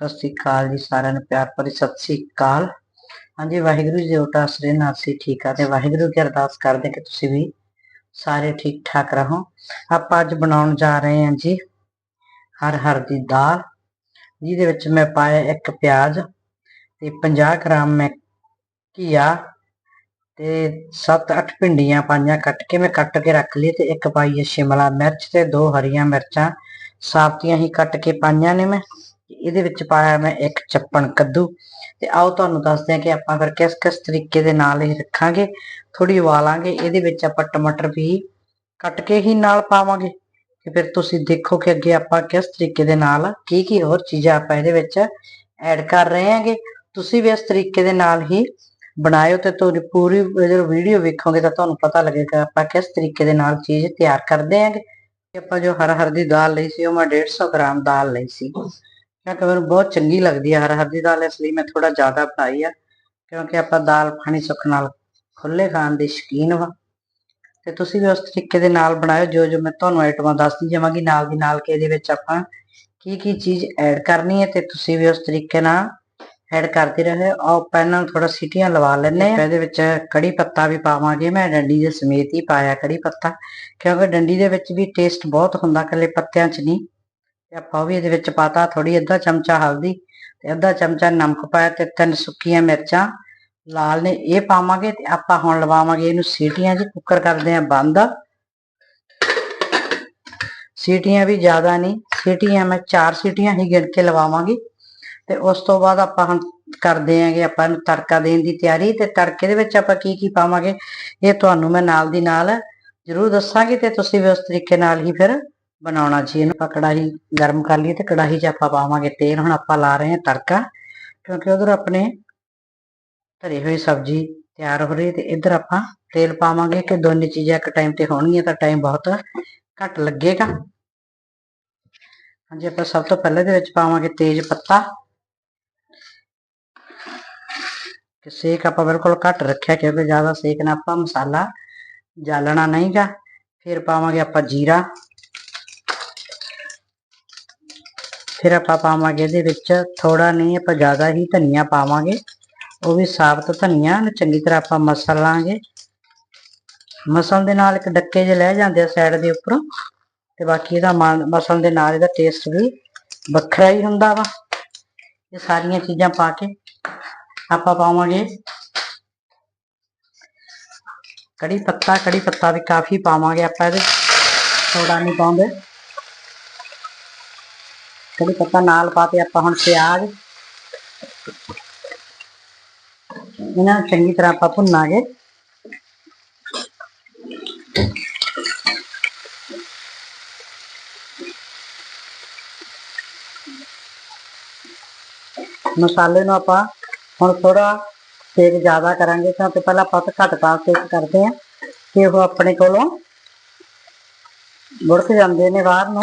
ਸਤਿ ਸ੍ਰੀ ਅਕਾਲ ਜੀ ਸਾਰਿਆਂ ਨੂੰ, ਪਿਆਰ ਭਰੀ ਸਤਿ ਸ੍ਰੀ ਅਕਾਲ। ਹਾਂਜੀ, ਵਾਹਿਗੁਰੂ ਜੀ ਦੇ ਉਟਾ ਸ੍ਰੀ ਨਾਲ ਸੀ ਠੀਕ ਆ ਤੇ ਵਾਹਿਗੁਰੂ ਕੀ ਅਰਦਾਸ ਕਰਦੇ ਕਿ ਤੁਸੀਂ ਵੀ ਸਾਰੇ ਠੀਕ ਠਾਕ ਰਹੋ। ਆਪਾਂ ਅੱਜ ਬਣਾਉਣ ਜਾ ਰਹੇ ਹਾਂ ਜੀ ਹਰ ਹਰ ਦੀ ਦਾਲ, ਜਿਹਦੇ ਵਿੱਚ ਮੈਂ ਪਾਇਆ ਇੱਕ ਪਿਆਜ਼ ਤੇ 50 ਗ੍ਰਾਮ ਮੈਂ ਘੀਆ ਤੇ 7-8 ਭਿੰਡੀਆਂ ਪਾਈਆਂ ਕੱਟ ਕੇ ਮੈਂ ਕੱਟ ਕੇ ਰੱਖ ਲਈ ਤੇ ਇੱਕ ਪਾਈ ਹੈ ਸ਼ਿਮਲਾ ਮਿਰਚ ਤੇ ਦੋ ਹਰੀਆਂ ਮਿਰਚਾਂ, ਸਾਬਤੀਆਂ ਹੀ ਕੱਟ ਕੇ ਪਾਈਆਂ ਨੇ ਮੈਂ। ਇਹਦੇ ਵਿੱਚ ਪਾਇਆ ਮੈਂ ਇੱਕ ਚੱਪਣ ਕੱਦੂ। ਤੇ ਆਓ ਤੁਹਾਨੂੰ ਦੱਸਦੇ ਹਾਂ ਕਿ ਆਪਾਂ ਫਿਰ ਕਿਸ ਕਿਸ ਤਰੀਕੇ ਦੇ ਨਾਲ ਇਹ ਰੱਖਾਂਗੇ ਥੋੜੀ ਉਬਾਲਾਂਗੇ, ਇਹਦੇ ਵਿੱਚ ਆਪਾਂ ਟਮਾਟਰ ਵੀ ਕੱਟ ਕੇ ਹੀ ਨਾਲ ਪਾਵਾਂਗੇ। ਤੇ ਫਿਰ ਤੁਸੀਂ ਦੇਖੋ ਕਿ ਅੱਗੇ ਆਪਾਂ ਕਿਸ ਤਰੀਕੇ ਦੇ ਨਾਲ ਕੀ ਕੀ ਹੋਰ ਚੀਜ਼ਾਂ ਆਪਾਂ ਇਹਦੇ ਵਿੱਚ ਐਡ ਕਰ ਰਹੇ ਹਾਂਗੇ। ਤੁਸੀਂ ਵੀ ਇਸ ਤਰੀਕੇ ਦੇ ਨਾਲ ਹੀ ਬਣਾਇਓ ਤੇ ਤੁਹਾਡੀ ਪੂਰੀ ਜਦੋਂ ਵੀਡੀਓ ਵੇਖੋਗੇ ਤਾਂ ਤੁਹਾਨੂੰ ਪਤਾ ਲੱਗੇਗਾ ਆਪਾਂ ਕਿਸ ਤਰੀਕੇ ਦੇ ਨਾਲ ਚੀਜ਼ ਤਿਆਰ ਕਰਦੇ ਹਾਂਗੇ। ਆਪਾਂ ਜੋ ਹਰ ਹਰ ਦੀ ਦਾਲ ਲਈ ਸੀ ਉਹ ਮੈਂ 150 ਗ੍ਰਾਮ ਦਾਲ ਲਈ ਸੀ। ਕਿਉਂਕਿ ਮੈਨੂੰ ਬਹੁਤ ਚੰਗੀ ਲੱਗਦੀ ਹੈ ਹਰ ਹਰ ਦੀ ਦਾਲ, ਇਸ ਲਈ ਮੈਂ ਥੋੜਾ ਜ਼ਿਆਦਾ ਬਣਾਈ ਆ, ਕਿਉਂਕਿ ਆਪਾਂ ਦਾਲ ਪਾਣੀ ਸੁੱਖ ਨਾਲ ਖੁੱਲੇ ਖਾਣ ਦੇ ਸ਼ੌਕੀਨ ਵਾ। ਤੇ ਤੁਸੀਂ ਵੀ ਉਸ ਤਰੀਕੇ ਦੇ ਨਾਲ ਬਣਾਇਓ, ਜੋ ਜੋ ਮੈਂ ਤੁਹਾਨੂੰ ਆਈਟਮਾਂ ਦੱਸਦੀ ਜਾਵਾਂਗੀ, ਨਾਲ ਦੀ ਨਾਲ ਕਿ ਇਹਦੇ ਵਿੱਚ ਆਪਾਂ ਕੀ ਕੀ ਚੀਜ਼ ਐਡ ਕਰਨੀ ਹੈ, ਤੇ ਤੁਸੀਂ ਵੀ ਉਸ ਤਰੀਕੇ ਨਾਲ ਐਡ ਕਰਦੇ ਰਹੇ। ਆਓ ਪਹਿਲਾਂ ਥੋੜਾ ਸੀਟੀਆਂ ਲਵਾ ਲੈਣੇ ਆ ਇਹਦੇ ਵਿੱਚ ਕੜੀ ਪੱਤਾ ਵੀ ਪਾਵਾਂਗੇ ਮੈਂ, ਡੰਡੀ ਦੇ ਸਮੇਤ ਹੀ ਪਾਇਆ ਕੜੀ ਪੱਤਾ, ਕਿਉਂਕਿ ਡੰਡੀ ਦੇ ਵਿੱਚ ਵੀ ਟੇਸਟ ਬਹੁਤ ਹੁੰਦਾ ਕੱਲੇ ਪੱਤਿਆਂ 'ਚ ਨਹੀਂ। ਤੇ ਆਪਾਂ ਉਹ ਵੀ ਇਹਦੇ ਵਿੱਚ ਪਾਤਾ ਥੋੜੀ ਅੱਧਾ ਚਮਚਾ ਹਲਦੀ ਤੇ ਅੱਧਾ ਚਮਚਾ ਨਮਕ ਪਾਇਆ ਤੇ ਤਿੰਨ ਸੁੱਕੀਆਂ ਮਿਰਚਾਂ ਲਾਲ ਨੇ, ਇਹ ਪਾਵਾਂਗੇ ਤੇ ਆਪਾਂ ਹੁਣ ਲਵਾਵਾਂਗੇ ਇਹਨੂੰ ਸੀਟੀਆਂ ਜੀ ਕੁੱਕਰ ਕਰਦੇ ਆ ਬੰਦ। ਸੀਟੀਆਂ ਵੀ ਜ਼ਿਆਦਾ ਨਹੀਂ, ਸੀਟੀਆਂ ਮੈਂ ਚਾਰ ਸੀਟੀਆਂ ਹੀ ਗਿਣ ਕੇ ਲਵਾਵਾਂਗੀ ਤੇ ਉਸ ਤੋਂ ਬਾਅਦ ਆਪਾਂ ਹੁਣ ਕਰਦੇ ਆਂਗੇ ਆਪਾਂ ਨੂੰ ਤੜਕਾ ਦੇਣ ਦੀ ਤਿਆਰੀ ਤੇ ਤੜਕੇ ਦੇ ਵਿੱਚ ਆਪਾਂ ਕੀ ਕੀ ਪਾਵਾਂਗੇ, ਇਹ ਤੁਹਾਨੂੰ ਮੈਂ ਨਾਲ ਦੀ ਨਾਲ ਜ਼ਰੂਰ ਦੱਸਾਂਗੀ ਤੇ ਤੁਸੀਂ ਵੀ ਉਸ ਤਰੀਕੇ ਨਾਲ ਹੀ ਫਿਰ ਬਣਾਉਣਾ ਜੀ ਇਹਨੂੰ, ਆਪਾਂ ਕੜਾਹੀ ਗਰਮ ਕਰ ਲਈ ਤੇ ਕੜਾਹੀ 'ਚ ਆਪਾਂ ਪਾਵਾਂਗੇ ਤੇਲ। ਹੁਣ ਆਪਾਂ ਲਾ ਰਹੇ ਹਾਂ ਤੜਕਾ, ਕਿਉਂਕਿ ਉਧਰ ਆਪਣੇ ਧਰੀ ਹੋਈ ਸਬਜ਼ੀ ਤਿਆਰ ਹੋ ਰਹੀ ਤੇ ਇੱਧਰ ਆਪਾਂ ਤੇਲ ਪਾਵਾਂਗੇ ਕਿ ਦੋਨੇ ਚੀਜ਼ਾਂ ਇੱਕ ਟਾਈਮ ਤੇ ਹੋਣਗੀਆਂ ਤਾਂ ਟਾਈਮ ਬਹੁਤ ਘੱਟ ਲੱਗੇਗਾ। ਹਾਂਜੀ, ਆਪਾਂ ਸਭ ਤੋਂ ਪਹਿਲੇ ਦੇ ਵਿੱਚ ਪਾਵਾਂਗੇ ਤੇਜ ਪੱਤਾ। ਕਿ ਸੇਕ ਆਪਾਂ ਬਿਲਕੁਲ ਘੱਟ ਰੱਖਿਆ, ਕਿਉਂਕਿ ਜ਼ਿਆਦਾ ਸੇਕ ਨਾਲ ਆਪਾਂ ਮਸਾਲਾ ਜਾਲਣਾ ਨਹੀਂਗਾ। ਫਿਰ ਪਾਵਾਂਗੇ ਆਪਾਂ ਜੀਰਾ। ਫਿਰ ਆਪਾਂ ਪਾਵਾਂਗੇ ਇਹਦੇ ਵਿੱਚ ਥੋੜਾ ਨਹੀਂ, ਆਪਾਂ ਜ਼ਿਆਦਾ ਹੀ ਧਨੀਆ ਪਾਵਾਂਗੇ। ਉਹ ਵੀ ਸਾਬਤ ਧਨੀਆ ਨੂੰ ਚੰਗੀ ਤਰ੍ਹਾਂ ਆਪਾਂ ਮਸਲ ਲਾਂਗੇ। ਮਸਲ ਦੇ ਨਾਲ ਇੱਕ ਡੱਕੇ ਜੇ ਲੈ ਜਾਂਦੇ ਆ ਸਾਈਡ ਦੇ ਉੱਪਰੋਂ। ਤੇ ਬਾਕੀ ਇਹਦਾ ਮਸਲ ਦੇ ਨਾਲ ਇਹਦਾ ਟੇਸਟ ਵੀ ਵੱਖਰਾ ਹੀ ਹੁੰਦਾ ਵਾ। ਇਹ ਸਾਰੀਆਂ ਚੀਜ਼ਾਂ ਪਾ ਕੇ ਆਪਾਂ ਪਾਵਾਂਗੇ। ਕੜੀ ਪੱਤਾ ਕੜੀ ਪੱਤਾ ਵੀ ਕਾਫੀ ਪਾਵਾਂਗੇ ਆਪਾਂ ਇਹਦੇ। ਥੋੜਾ ਨਹੀਂ ਪਾਉਂਦੇ। ਕੜੀ ਪੱਤਾ ਨਾਲ ਪਾ ਕੇ ਆਪਾਂ ਹੁਣ ਪਿਆਜ਼। ਇਹਨਾਂ ਨੂੰ ਚੰਗੀ ਤਰ੍ਹਾਂ ਆਪਾਂ ਭੁੰਨਾਂਗੇ। ਮਸਾਲੇ ਨੂੰ ਆਪਾਂ ਹੁਣ ਥੋੜਾ ਸੇਕ ਜ਼ਿਆਦਾ ਕਰਾਂਗੇ ਕਿਉਂਕਿ ਪਹਿਲਾਂ ਆਪਾਂ ਘੱਟ ਤਾਂ ਸੇਕ ਕਰਦੇ ਆ ਕਿ ਉਹ ਆਪਣੇ ਕੋਲੋਂ ਬੁੜਕ ਜਾਂਦੇ ਨੇ ਬਾਹਰ ਨੂੰ।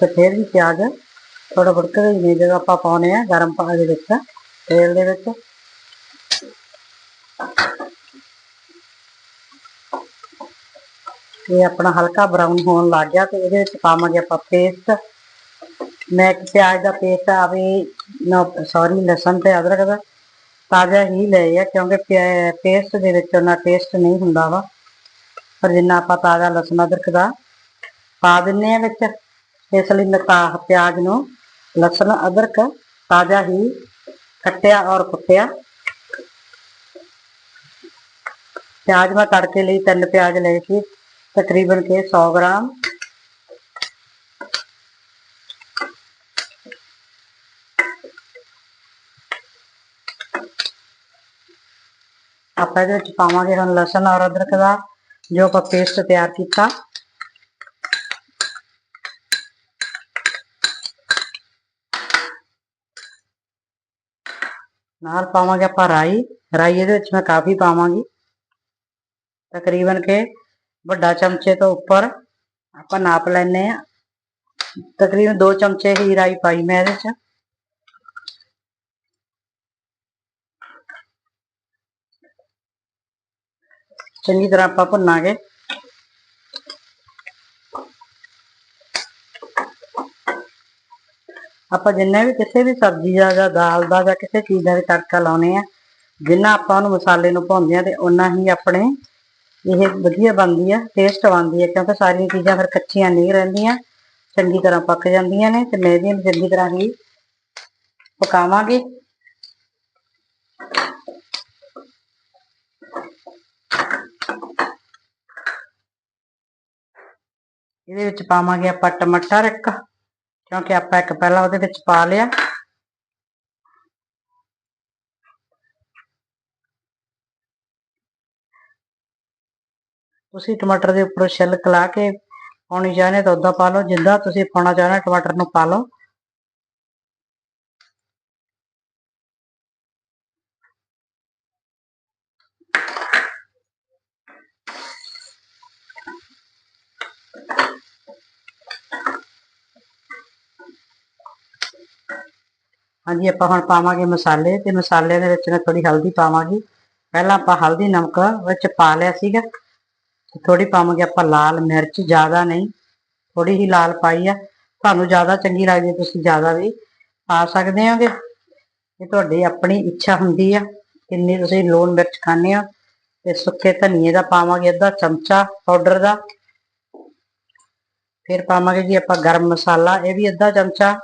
ਤੇ ਫਿਰ ਵੀ ਪਿਆਜ਼ ਥੋੜਾ ਬੁੜਕਦੇ ਹੀ ਨੇ ਜਦੋਂ ਆਪਾਂ ਪਾਉਨੇ ਆ ਗਰਮ ਪਾਣੀ ਦੇ ਵਿੱਚ, ਤੇਲ ਦੇ ਵਿੱਚ। ਇਹ ਆਪਣਾ ਹਲਕਾ ਬਰਾਊਨ ਹੋਣ ਲੱਗ ਗਿਆ ਤੇ ਇਹਦੇ ਵਿੱਚ ਪਾਵਾਂਗੇ ਆਪਾਂ ਪੇਸਟ ਮੈਂ ਇੱਕ ਪਿਆਜ਼ ਦਾ ਪੇਸਟ ਆਵੇ ਨਾ ਸੌਰੀ ਲਸਣ ਤੇ ਅਦਰਕ ਦਾ ਤਾਜ਼ਾ ਹੀ ਲਏ ਆ ਕਿਉਂਕਿ ਪੇਸਟ ਦੇ ਵਿੱਚ ਉਹਨਾਂ ਟੇਸਟ ਨਹੀਂ ਹੁੰਦਾ ਵਾ। ਪਰ ਜਿੰਨਾ ਆਪਾਂ ਤਾਜ਼ਾ ਲਸਣ ਅਦਰਕ ਦਾ ਪਾ ਦਿੰਨੇ ਆ ਵਿੱਚ। ਇਸ ਲਈ ਮੈਂ ਪਿਆਜ਼ ਨੂੰ ਲਸਣ ਅਦਰਕ ਤਾਜ਼ਾ ਹੀ ਕੱਟਿਆ ਔਰ ਕੁੱਟਿਆ ਪਿਆਜ਼ ਮੈਂ ਤੜਕੇ ਲਈ ਤਿੰਨ ਪਿਆਜ਼ ਲਏ ਸੀ ਤਕਰੀਬਨ ਕੇ 100 ਗ੍ਰਾਮ ਆਪਾਂ ਇਹਦੇ ਵਿੱਚ ਪਾਵਾਂਗੇ ਹੁਣ ਲਸਣ ਔਰ ਅਦਰਕ ਦਾ ਜੋ ਆਪਾਂ ਪੇਸਟ ਤਿਆਰ ਕੀਤਾ ਨਾਲ ਪਾਵਾਂਗੇ ਆਪਾਂ ਰਾਈ ਰਾਈ ਇਹਦੇ ਵਿੱਚ ਮੈਂ ਕਾਫੀ ਪਾਵਾਂਗੀ ਤਕਰੀਬਨ ਕੇ ਵੱਡਾ ਚਮਚੇ ਤੋਂ ਉੱਪਰ ਆਪਾਂ ਨਾਪ ਲੈਨੇ ਆ ਤਕਰੀਬਨ 2 ਚਮਚੇ ਹੀ ਰਾਈ ਪਾਈ ਮੈਂ ਇਹਦੇ ਚ ਚੰਗੀ ਤਰ੍ਹਾਂ ਆਪਾਂ ਭੁੰਨਾਂਗੇ ਆਪਾਂ ਜਿੰਨਾ ਵੀ ਕਿਸੇ ਵੀ ਸਬਜ਼ੀ ਦਾ ਜਾਂ ਦਾਲ ਦਾ ਜਾਂ ਕਿਸੇ ਚੀਜ਼ ਦਾ ਵੀ ਤੜਕਾ ਲਾਉਨੇ ਆ, ਜਿੰਨਾ ਆਪਾਂ ਉਹਨੂੰ ਮਸਾਲੇ ਨੂੰ ਪਾਉਂਦੇ ਆ ਤੇ ਉਨਾ ਹੀ ਆਪਣੇ ਇਹ ਵਧੀਆ ਬਣਦੀ ਆ ਟੇਸਟ ਬਣਦੀ ਆ, ਕਿਉਂਕਿ ਸਾਰੀਆਂ ਚੀਜ਼ਾਂ ਫਿਰ ਕੱਚੀਆਂ ਨਹੀਂ ਰਹਿੰਦੀਆਂ, ਚੰਗੀ ਤਰ੍ਹਾਂ ਪੱਕ ਜਾਂਦੀਆਂ ਨੇ ਤੇ ਮੈਂ ਵੀ ਚੰਗੀ ਤਰ੍ਹਾਂ ਹੀ ਪਕਾਵਾਂਗੇ। ਇਹਦੇ ਵਿੱਚ ਪਾਵਾਂਗੇ ਆਪਾਂ ਟਮਾਟਰ ਇੱਕ। ਕਿਉਂਕਿ ਆਪਾਂ ਇੱਕ ਪਹਿਲਾਂ ਉਹਦੇ ਵਿੱਚ ਪਾ ਲਿਆ। ਤੁਸੀਂ ਟਮਾਟਰ ਦੇ ਉੱਪਰ ਛਿਲਕ ਲਾ ਕੇ ਪਾਉਣੀ ਚਾਹੁੰਦੇ ਤਾਂ ਉਦਾਂ ਪਾ ਲਓ। ਜਿੱਦਾਂ ਤੁਸੀਂ ਪਾਉਣਾ ਚਾਹੁੰਦੇ ਟਮਾਟਰ ਨੂੰ ਪਾ ਲਓ। ਹਾਂਜੀ, ਆਪਾਂ ਹੁਣ ਪਾਵਾਂਗੇ ਮਸਾਲੇ ਤੇ ਮਸਾਲੇ ਦੇ ਵਿੱਚ ਮੈਂ ਥੋੜੀ ਹਲਦੀ ਪਾਵਾਂਗੀ। ਪਹਿਲਾਂ ਆਪਾਂ ਹਲਦੀ ਨਮਕ ਵਿੱਚ ਪਾ ਲਿਆ ਸੀਗਾ। ਥੋੜੀ ਪਾਵਾਂਗੇ ਆਪਾਂ ਲਾਲ ਮਿਰਚ, ਜ਼ਿਆਦਾ ਨਹੀਂ ਥੋੜੀ ਹੀ ਲਾਲ ਪਾਈ ਆ। ਤੁਹਾਨੂੰ ਜ਼ਿਆਦਾ ਚੰਗੀ ਲੱਗਦੀ ਤੁਸੀਂ ਜ਼ਿਆਦਾ ਵੀ ਪਾ ਸਕਦੇ ਹੋਗੇ। ਇਹ ਤੁਹਾਡੀ ਆਪਣੀ ਇੱਛਾ ਹੁੰਦੀ ਆ, ਕਿੰਨੀ ਤੁਸੀਂ ਲੂਣ ਮਿਰਚ ਖਾਂਦੇ ਹੋ। ਤੇ ਸੁੱਕੇ ਧਨੀਏ ਦਾ ਪਾਵਾਂਗੇ ਅੱਧਾ ਚਮਚਾ ਪਾਊਡਰ ਦਾ। ਫਿਰ ਪਾਵਾਂਗੇ ਜੀ ਆਪਾਂ ਗਰਮ ਮਸਾਲਾ, ਇਹ ਵੀ ਅੱਧਾ ਚਮਚਾ।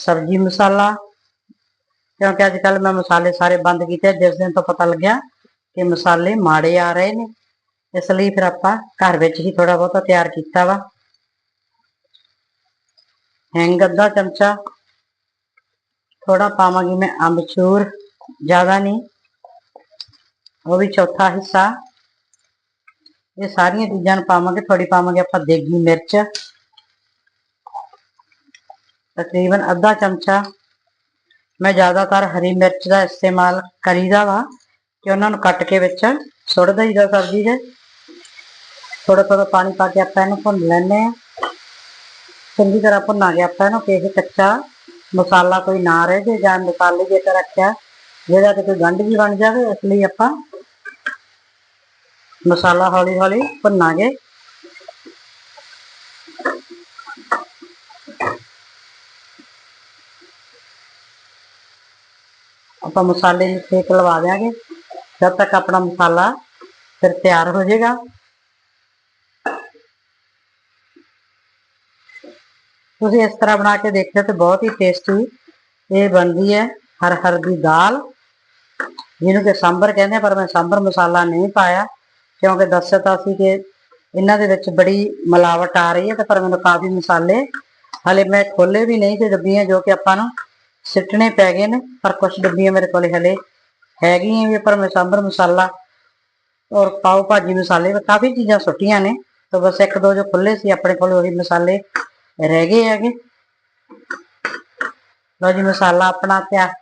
ਸਬਜ਼ੀ ਮਸਾਲਾ, ਕਿਉਂਕਿ ਅੱਜ ਕੱਲ ਮੈਂ ਮਸਾਲੇ ਸਾਰੇ ਬੰਦ ਕੀਤੇ, ਜਿਸ ਦਿਨ ਤੋਂ ਪਤਾ ਲੱਗਿਆ ਕਿ ਮਸਾਲੇ ਮਾੜੇ ਆ ਰਹੇ ਨੇ। ਇਸ ਲਈ ਫਿਰ ਆਪਾਂ ਘਰ ਵਿੱਚ ਹੀ ਥੋੜਾ ਬਹੁਤਾ ਤਿਆਰ ਕੀਤਾ ਵਾ। ਹੈਂਗ, ਅੱਧਾ ਚਮਚਾ। ਥੋੜਾ ਪਾਵਾਂਗੀ ਮੈਂ ਅੰਬਚੂਰ, ਜ਼ਿਆਦਾ ਨਹੀਂ। ਉਹ ਵੀ ਚੌਥਾ ਹਿੱਸਾ। ਇਹ ਸਾਰੀਆਂ ਚੀਜ਼ਾਂ ਨੂੰ ਪਾਵਾਂਗੇ ਥੋੜੀ ਪਾਵਾਂਗੇ ਆਪਾਂ ਦੇਗੀ ਮਿਰਚ। ਤਕਰੀਬਨ ਅੱਧਾ ਚਮਚਾ ਮੈਂ ਜ਼ਿਆਦਾਤਰ ਹਰੀ ਮਿਰਚ ਦਾ ਇਸਤੇਮਾਲ ਕਰੀਦਾ ਵਾ ਕਿ ਉਹਨਾਂ ਨੂੰ ਕੱਟ ਕੇ ਵਿੱਚ ਸੁੱਟ ਦਈਦਾ ਸਬਜ਼ੀ ਦੇ ਥੋੜਾ ਥੋੜਾ ਪਾਣੀ ਪਾ ਕੇ ਆਪਾਂ ਇਹਨੂੰ ਭੁੰਨ ਲੈਣੇ ਆ ਚੰਗੀ ਤਰ੍ਹਾਂ ਭੁੰਨਾਂਗੇ ਆਪਾਂ ਇਹਨੂੰ ਕਿ ਇਹ ਕੱਚਾ ਮਸਾਲਾ ਕੋਈ ਨਾ ਰਹੇ ਜੇ ਜਾਂ ਮਸਾਲੇ ਜੇਕਰ ਰੱਖਿਆ ਜਿਹਦਾ ਤੇ ਕੋਈ ਗੰਢ ਵੀ ਬਣ ਜਾਵੇ ਇਸ ਲਈ ਆਪਾਂ ਮਸਾਲਾ ਹੌਲੀ ਹੌਲੀ ਭੁੰਨਾਂਗੇ ਆਪਾਂ ਮਸਾਲੇ ਨੂੰ ਸੇਕ ਲਵਾ ਦਿਆਂਗੇ। ਜਦ ਤੱਕ ਆਪਣਾ ਮਸਾਲਾ ਫਿਰ ਤਿਆਰ ਹੋ ਜਾਏਗਾ। ਤੁਸੀਂ ਇਸ ਤਰ੍ਹਾਂ ਬਣਾ ਕੇ ਦੇਖਿਓ ਤੇ ਬਹੁਤ ਹੀ ਟੇਸਟੀ ਇਹ ਬਣਦੀ ਹੈ ਹਰ ਹਰ ਦੀ ਦਾਲ। ਜਿਹਨੂੰ ਕਿ ਸਾਂਬਰ ਕਹਿੰਦੇ ਪਰ ਮੈਂ ਸਾਂਬਰ ਮਸਾਲਾ ਨਹੀਂ ਪਾਇਆ, ਕਿਉਂਕਿ ਦੱਸਿਆ ਤਾਂ ਸੀ ਕਿ ਇਹਨਾਂ ਦੇ ਵਿੱਚ ਬੜੀ ਮਿਲਾਵਟ ਆ ਰਹੀ ਹੈ ਤੇ ਪਰ ਮੈਨੂੰ ਕਾਫੀ ਮਸਾਲੇ ਹਲੇ ਮੈਂ ਖੋਲੇ ਵੀ ਨਹੀਂ ਤੇ ਡੱਬੀਆਂ ਜੋ ਕਿ ਆਪਾਂ ਨੂੰ ਸਿੱਟਣੇ ਪੈ ਗਏ ਨੇ, ਪਰ ਕੁਝ ਡੱਬੀਆਂ ਮੇਰੇ ਕੋਲੇ ਹਲੇ ਹੈਗੀਆਂ ਵੀ ਪਰ ਮੈਂ ਸਾਂਬਰ ਮਸਾਲਾ ਔਰ ਪਾਓ ਭਾਜੀ ਮਸਾਲੇ ਵੀ ਕਾਫੀ ਚੀਜ਼ਾਂ ਸੁੱਟੀਆਂ ਨੇ, ਤਾਂ ਬਸ ਇੱਕ ਦੋ ਜੋ ਖੁੱਲੇ ਸੀ ਆਪਣੇ ਕੋਲ, ਉਹੀ ਮਸਾਲੇ ਰਹਿ ਗਏ ਹੈਗੇ। ਲੋ ਜੀ, ਮਸਾਲਾ ਆਪਣਾ ਤਿਆਰ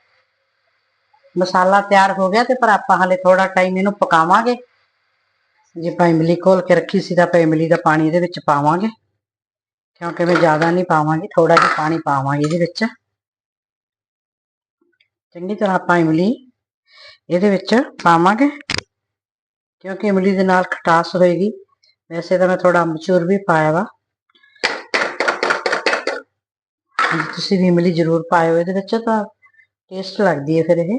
ਮਸਾਲਾ ਤਿਆਰ ਹੋ ਗਿਆ ਤੇ ਪਰ ਆਪਾਂ ਹਲੇ ਥੋੜਾ ਟਾਈਮ ਇਹਨੂੰ ਪਕਾਵਾਂਗੇ। ਜੇ ਆਪਾਂ ਇਮਲੀ ਘੋਲ ਕੇ ਰੱਖੀ ਸੀ ਤਾਂ ਆਪਾਂ ਇਮਲੀ ਦਾ ਪਾਣੀ ਇਹਦੇ ਵਿੱਚ ਪਾਵਾਂਗੇ। ਕਿਉਂਕਿ ਮੈਂ ਜ਼ਿਆਦਾ ਨਹੀਂ ਪਾਵਾਂਗੀ ਥੋੜਾ ਜਿਹਾ ਪਾਣੀ ਪਾਵਾਂਗੇ ਇਹਦੇ ਵਿੱਚ। ਚੰਗੀ ਤਰ੍ਹਾਂ ਆਪਾਂ ਇਮਲੀ ਇਹਦੇ ਵਿੱਚ ਪਾਵਾਂਗੇ, ਕਿਉਂਕਿ ਇਮਲੀ ਦੇ ਨਾਲ ਖਟਾਸ ਹੋਏਗੀ। ਵੈਸੇ ਤਾਂ ਮੈਂ ਥੋੜਾ ਅਮਚੂਰ ਵੀ ਪਾਇਆ ਵਾ। ਤੁਸੀਂ ਵੀ ਇਮਲੀ ਜ਼ਰੂਰ ਪਾਇਓ, ਇਹਦੇ ਵਿੱਚ ਤਾਂ ਟੇਸਟ ਲੱਗਦੀ ਹੈ ਫਿਰ ਇਹ।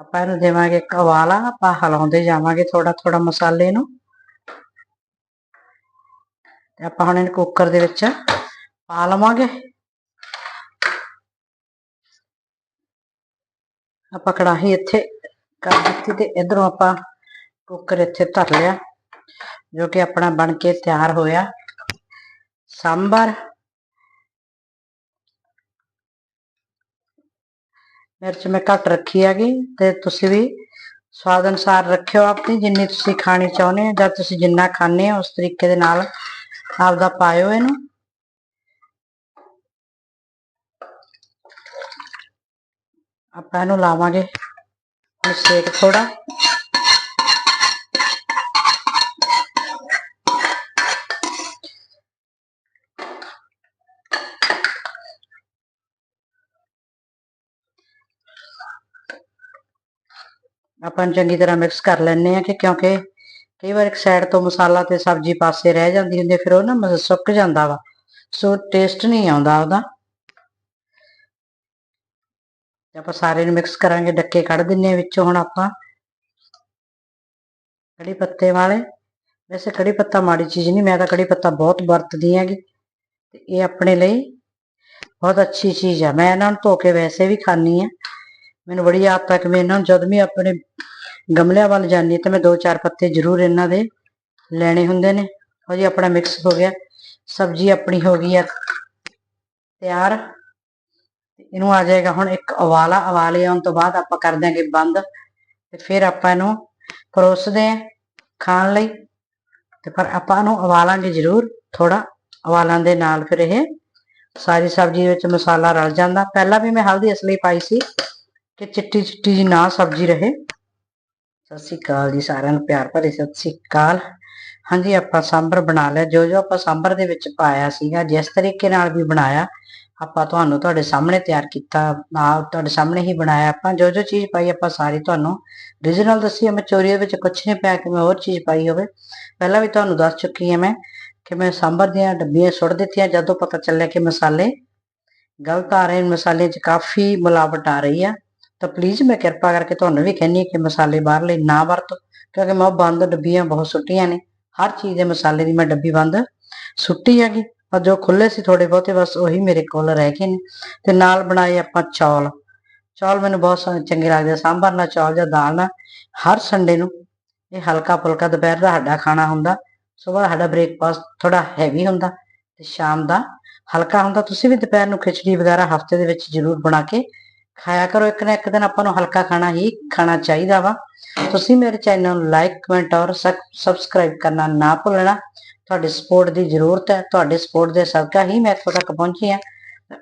ਆਪਾਂ ਇਹਨੂੰ ਦੇਵਾਂਗੇ ਇੱਕ ਉਬਾਲਾ, ਆਪਾਂ ਹਲਾਉਂਦੇ ਜਾਵਾਂਗੇ ਥੋੜਾ ਥੋੜਾ ਮਸਾਲੇ ਨੂੰ। ਤੇ ਆਪਾਂ ਹੁਣ ਇਹਨੂੰ ਕੁੱਕਰ ਦੇ ਵਿੱਚ ਪਾ ਲਵਾਂਗੇ। ਆਪਾਂ ਕੜਾਹੀ ਇੱਥੇ ਕਰ ਦਿੱਤੀ ਤੇ ਇਧਰੋਂ ਆਪਾਂ ਕੁੱਕਰ ਇੱਥੇ ਧਰ ਲਿਆ, ਜੋ ਕਿ ਆਪਣਾ ਬਣ ਕੇ ਤਿਆਰ ਹੋਇਆ। ਸਾਂਬਰ। ਮਿਰਚ ਮੈਂ ਘੱਟ ਰੱਖੀ ਹੈਗੀ ਤੇ ਤੁਸੀਂ ਵੀ ਸਵਾਦ ਅਨੁਸਾਰ ਰੱਖਿਓ ਆਪਣੀ, ਜਿੰਨੀ ਤੁਸੀਂ ਖਾਣੀ ਚਾਹੁੰਦੇ ਹੋ ਜਾਂ ਤੁਸੀਂ ਜਿੰਨਾ ਖਾਣੇ ਹੋ, ਉਸ ਤਰੀਕੇ ਦੇ ਨਾਲ ਆਪਦਾ ਪਾਇਓ ਇਹਨੂੰ। ਆਪਾਂ ਇਹਨੂੰ ਲਾਵਾਂਗੇ ਹੁਣ ਸੇਕ ਥੋੜਾ ਆਪਾਂ ਚੰਗੀ ਤਰ੍ਹਾਂ ਮਿਕਸ ਕਰ ਲੈਣੇ ਆ ਕਿ ਕਿਉਂਕਿ ਕਈ ਵਾਰ ਇੱਕ ਸਾਈਡ ਤੋਂ ਮਸਾਲਾ ਤੇ ਸਬਜ਼ੀ ਪਾਸੇ ਰਹਿ ਜਾਂਦੀ ਹੁੰਦੀ ਫਿਰ ਉਹ ਨਾ ਮਤਲਬ ਸੁੱਕ ਜਾਂਦਾ ਵਾ। ਸੋ ਟੇਸਟ ਨਹੀਂ ਆਉਂਦਾ ਉਹਦਾ। ਤੇ ਆਪਾਂ ਸਾਰੇ ਨੂੰ ਮਿਕਸ ਕਰਾਂਗੇ, ਡੱਕੇ ਕੱਢ ਦਿੰਨੇ ਆ ਵਿੱਚੋਂ ਹੁਣ ਆਪਾਂ। ਕੜੀ ਪੱਤੇ ਵਾਲੇ। ਵੈਸੇ ਕੜੀ ਪੱਤਾ ਮਾੜੀ ਚੀਜ਼ ਨਹੀਂ, ਮੈਂ ਤਾਂ ਕੜੀ ਪੱਤਾ ਬਹੁਤ ਵਰਤਦੀ ਹੈਗੀ। ਤੇ ਇਹ ਆਪਣੇ ਲਈ ਬਹੁਤ ਅੱਛੀ ਚੀਜ਼ ਆ। ਮੈਂ ਇਹਨਾਂ ਨੂੰ ਧੋ ਕੇ ਵੈਸੇ ਵੀ ਖਾਣੀ ਆ ਮੈਨੂੰ ਬੜੀ ਆਦਤ ਹੈ ਕਿ ਮੈਂ ਇਹਨਾਂ ਨੂੰ ਜਦ ਵੀ ਆਪਣੇ ਗਮਲਿਆਂ ਵੱਲ ਜਾਂਦੀ ਹਾਂ ਤੇ ਮੈਂ ਦੋ ਚਾਰ ਪੱਤੇ ਜ਼ਰੂਰ ਇਹਨਾਂ ਦੇ ਲੈਣੇ ਹੁੰਦੇ ਨੇ। ਉਹ ਜੀ, ਆਪਣਾ ਮਿਕਸ ਹੋ ਗਿਆ। ਸਬਜ਼ੀ ਆਪਣੀ ਹੋ ਗਈ ਆ। ਤਿਆਰ। ਇਹਨੂੰ ਆ ਜਾਏਗਾ ਹੁਣ ਇੱਕ ਉਬਾਲਾ, ਉਬਾਲੇ ਆਉਣ ਤੋਂ ਬਾਅਦ ਆਪਾਂ ਕਰ ਦਿਆਂਗੇ ਬੰਦ ਤੇ ਫਿਰ ਆਪਾਂ ਇਹਨੂੰ ਪਰੋਸਦੇ ਆ ਖਾਣ ਲਈ ਤੇ ਪਰ ਆਪਾਂ ਇਹਨੂੰ ਉਬਾਲਾਂਗੇ ਜ਼ਰੂਰ ਥੋੜਾ ਉਬਾਲਾਂ ਦੇ ਨਾਲ ਫਿਰ ਇਹ ਸਾਰੀ ਸਬਜ਼ੀ ਵਿੱਚ ਮਸਾਲਾ ਰਲ ਜਾਂਦਾ। ਪਹਿਲਾਂ ਵੀ ਮੈਂ ਹਲਦੀ ਇਸ ਲਈ ਪਾਈ ਸੀ ਕਿ ਚਿੱਟੀ ਚਿੱਟੀ ਜੀ ਨਾ ਸਬਜ਼ੀ ਰਹੇ। ਸਤਿ ਸ਼੍ਰੀ ਅਕਾਲ ਜੀ ਸਾਰਿਆਂ ਨੂੰ, ਪਿਆਰ ਭਰੀ ਸਤਿ ਸ਼੍ਰੀ ਅਕਾਲ। ਹਾਂਜੀ, ਆਪਾਂ ਸਾਂਬਰ ਬਣਾ ਲਿਆ। ਜੋ ਜੋ ਆਪਾਂ ਸਾਂਬਰ ਦੇ ਵਿੱਚ ਪਾਇਆ ਸੀਗਾ, ਜਿਸ ਤਰੀਕੇ ਨਾਲ ਵੀ ਬਣਾਇਆ ਆਪਾਂ ਤੁਹਾਨੂੰ ਤੁਹਾਡੇ ਸਾਹਮਣੇ ਤਿਆਰ ਕੀਤਾ ਨਾਲ ਤੁਹਾਡੇ ਸਾਹਮਣੇ ਹੀ ਬਣਾਇਆ। ਆਪਾਂ ਜੋ ਜੋ ਚੀਜ਼ ਪਾਈ, ਆਪਾਂ ਸਾਰੀ ਤੁਹਾਨੂੰ ਰੀਜਨਲ ਦੱਸੀ ਹੈ। ਮੈਂ ਚੋਰੀ ਦੇ ਵਿੱਚ ਕੁਛ ਨਹੀਂ ਪਿਆ ਕਿ ਮੈਂ ਹੋਰ ਚੀਜ਼ ਪਾਈ ਹੋਵੇ। ਪਹਿਲਾਂ ਵੀ ਤੁਹਾਨੂੰ ਦੱਸ ਚੁੱਕੀ ਹਾਂ ਮੈਂ ਕਿ ਮੈਂ ਸਾਂਬਰ ਦੀਆਂ ਡੱਬੀਆਂ ਸੁੱਟ ਦਿੱਤੀਆਂ। ਜਦੋਂ ਪਤਾ ਚੱਲਿਆ ਕਿ ਮਸਾਲੇ ਗਲਤ ਆ ਰਹੇ ਨੇ, ਮਸਾਲੇ 'ਚ ਕਾਫੀ ਮਿਲਾਵਟ ਆ ਰਹੀ ਆ। ਤਾਂ ਪਲੀਜ਼ ਮੈਂ ਕਿਰਪਾ ਕਰਕੇ ਤੁਹਾਨੂੰ ਵੀ ਕਹਿੰਨੀ ਕਿ ਮਸਾਲੇ ਬਾਹਰਲੇ ਨਾ ਵਰਤੋ, ਕਿਉਂਕਿ ਮੈਂ ਉਹ ਬੰਦ ਡੱਬੀਆਂ ਬਹੁਤ ਸੁੱਟੀਆਂ ਨੇ। ਹਰ ਚੀਜ਼ ਦੇ ਮਸਾਲੇ ਦੀ ਮੈਂ ਡੱਬੀ ਬੰਦ ਸੁੱਟੀ ਹੈਗੀ। ਪਰ ਜੋ ਖੁੱਲੇ ਸੀ ਥੋੜੇ ਬਹੁਤੇ ਬਸ ਉਹੀ ਮੇਰੇ ਕੋਲ ਰਹਿ ਗਏ ਨੇ। ਤੇ ਨਾਲ ਬਣਾਏ ਆਪਾਂ ਚੌਲ। ਚੌਲ ਮੈਨੂੰ ਬਹੁਤ ਚੰਗੇ ਲੱਗਦੇ ਆ, ਨਾਲ ਚੌਲ ਜਾਂ ਦਾਲ ਨਾਲ ਹਰ ਸੰਡੇ ਨੂੰ ਇਹ ਹਲਕਾ ਫੁਲਕਾ ਦੁਪਹਿਰ ਦਾ ਸਾਡਾ ਖਾਣਾ ਹੁੰਦਾ। ਸਵੇਰ ਸਾਡਾ ਬ੍ਰੇਕਫਾਸਟ ਥੋੜਾ ਹੈਵੀ ਹੁੰਦਾ ਤੇ ਸ਼ਾਮ ਦਾ ਹਲਕਾ ਹੁੰਦਾ। ਤੁਸੀਂ ਵੀ ਦੁਪਹਿਰ ਨੂੰ ਖਿਚੜੀ ਵਗੈਰਾ ਹਫ਼ਤੇ ਦੇ ਵਿੱਚ ਜ਼ਰੂਰ ਬਣਾ ਕੇ ਖਾਇਆ ਕਰੋ। ਇੱਕ ਨਾ ਇੱਕ ਦਿਨ ਆਪਾਂ ਨੂੰ ਹਲਕਾ ਖਾਣਾ ਹੀ ਖਾਣਾ ਚਾਹੀਦਾ ਵਾ। ਤੁਸੀਂ ਮੇਰੇ ਚੈਨਲ ਨੂੰ ਲਾਈਕ ਕਮੈਂਟ ਔਰ ਸਬਸਕ੍ਰਾਈਬ ਕਰਨਾ ਨਾ ਭੁੱਲਣਾ। ਤੁਹਾਡੀ ਸਪੋਰਟ ਦੀ ਜ਼ਰੂਰਤ ਹੈ, ਤੁਹਾਡੇ ਸਪੋਰਟ ਦੇ ਸਦਕਾ ਹੀ ਮੈਂ ਇੱਥੋਂ ਤੱਕ ਪਹੁੰਚੀ ਹਾਂ।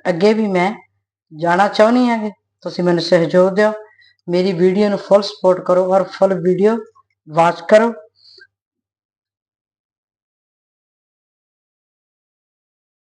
ਅੱਗੇ ਵੀ ਮੈਂ ਜਾਣਾ ਚਾਹੁੰਦੀ ਹਾਂ ਕਿ ਤੁਸੀਂ ਮੈਨੂੰ ਸਹਿਯੋਗ ਦਿਓ। ਮੇਰੀ ਵੀਡੀਓ ਨੂੰ ਫੁੱਲ ਸਪੋਰਟ ਕਰੋ ਔਰ ਫੁੱਲ ਵੀਡੀਓ ਵਾਚ ਕਰੋ।